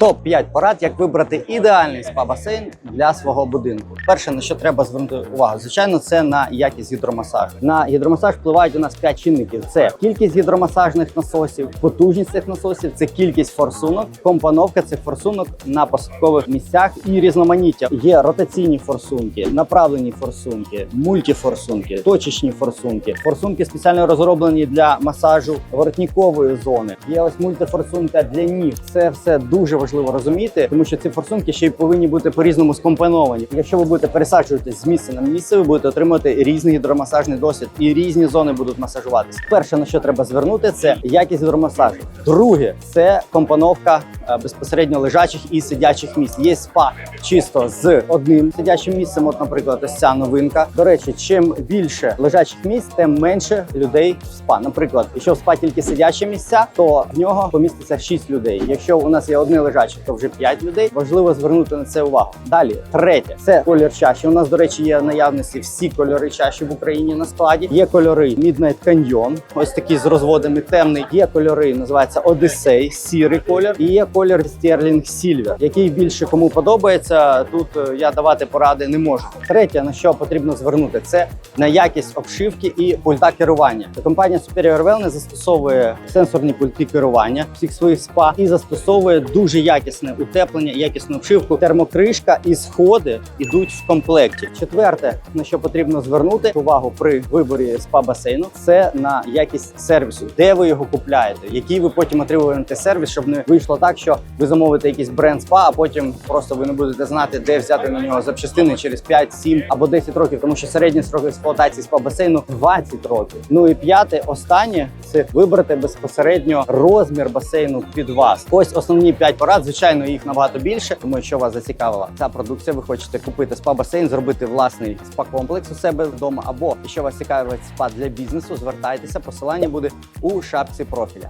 Топ 5 порад, як вибрати ідеальний спа-басейн для свого будинку. Перше, на що треба звернути увагу, звичайно, це на якість гідромасажу. На гідромасаж впливають у нас 5 чинників: це кількість гідромасажних насосів, потужність цих насосів, це кількість форсунок, компоновка цих форсунок на посадкових місцях і різноманіття. Є ротаційні форсунки, направлені форсунки, мультифорсунки, точечні форсунки, форсунки спеціально розроблені для масажу воротникової зони. Є ось мультифорсунка для ніг. Це все дуже важливо розуміти, тому що ці форсунки ще й повинні бути по-різному скомпоновані. Якщо ви будете пересаджуватись з місця на місце, ви будете отримувати різний гідромасажний досвід і різні зони будуть масажуватися. Перше на що треба звернути, це якість гідромасажу. Друге це компоновка безпосередньо лежачих і сидячих місць. Є спа чисто з одним сидячим місцем. От, наприклад, ось ця новинка. До речі, чим більше лежачих місць, тим менше людей в спа. Наприклад, якщо в спа тільки сидячі місця, то в нього поміститься 6 людей. Якщо у нас є одне лежаче, то вже 5 людей. Важливо звернути на це увагу. Далі, третє, це колір чаші. У нас, до речі, є наявності всі кольори чаші в Україні на складі. Є кольори Midnight Canyon, ось такі з розводами темний. Є кольори, називається Odyssey, сірий колір. І є колір Sterling Silver, який більше кому подобається. Тут е, я давати поради не можу. Третє, на що потрібно звернути, це на якість обшивки і пульта керування. Компанія Superior Wellness застосовує сенсорні пульти керування всіх своїх спа і застосовує дуже якісне утеплення, якісну обшивку. Термокришка і сходи йдуть в комплекті. Четверте, на що потрібно звернути увагу при виборі спа басейну, це на якість сервісу, де ви його купляєте, який ви потім отримуєте сервіс, щоб не вийшло так, що ви замовите якийсь бренд спа, а потім просто ви не будете знати, де взяти на нього запчастини через 5, 7 або 10 років, тому що середній строк експлуатації спа басейну 20 років. Ну і п'яте, останнє це вибрати безпосередньо розмір басейну під вас. Ось основні 5 порад. Звичайно, їх набагато більше. Тому якщо вас зацікавила ця продукція, ви хочете купити спа басейн, зробити власний спа комплекс у себе вдома. Або якщо вас цікавить спа для бізнесу, звертайтеся. Посилання буде у шапці профіля.